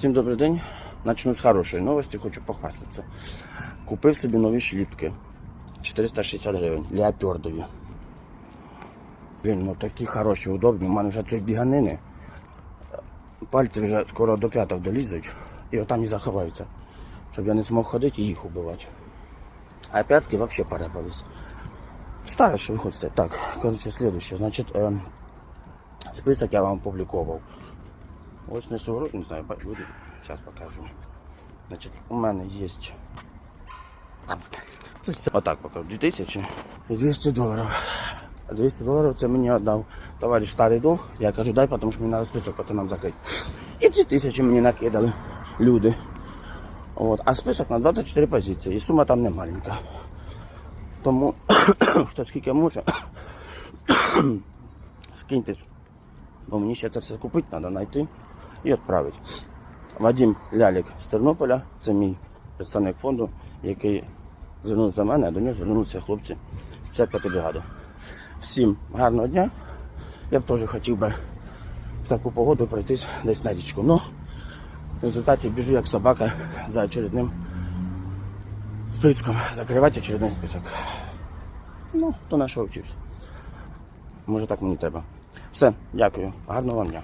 Всім добрий день. Начну з хорошої новості, хочу похвастатися. Купив собі нові шліпки. 460 гривень. Леопардові. Блін, ну такі хороші, удобні. У мене вже цієї біганини. Пальці вже скоро до п'яток долізуть і отам і заховаються. Щоб я не змог ходити і їх убивати. А п'ятки взагалі порепались. Старе, що ви хочете. Так, коротше, слідуще. Значить, е, список я вам опубліковував. Ось несу грудь, не знаю, буде. Зараз покажу. Значить, у мене є. Отак покажу. 2000 і 200 доларів. А 200 доларів це мені віддав товариш старий долг. Я кажу, дай, тому що мені треба список пацанам закрити. І 2000 мені накидали люди. От. А список на 24 позиції. І сума там не маленька. Тому хто скільки може, скиньте. Бо мені ще це все купити, треба знайти і відправити. Вадим Лялік з Тернополя, це мій представник фонду, який звернувся до мене, а до нього звернулися хлопці з 55 бригади. Всім гарного дня. Я б теж хотів би в таку погоду пройтись десь на річку. Ну, в результаті біжу як собака за очередним списком. Закривати очередний список. Ну, то на що вчився. Може так мені треба. Все, дякую. Гарного вам дня.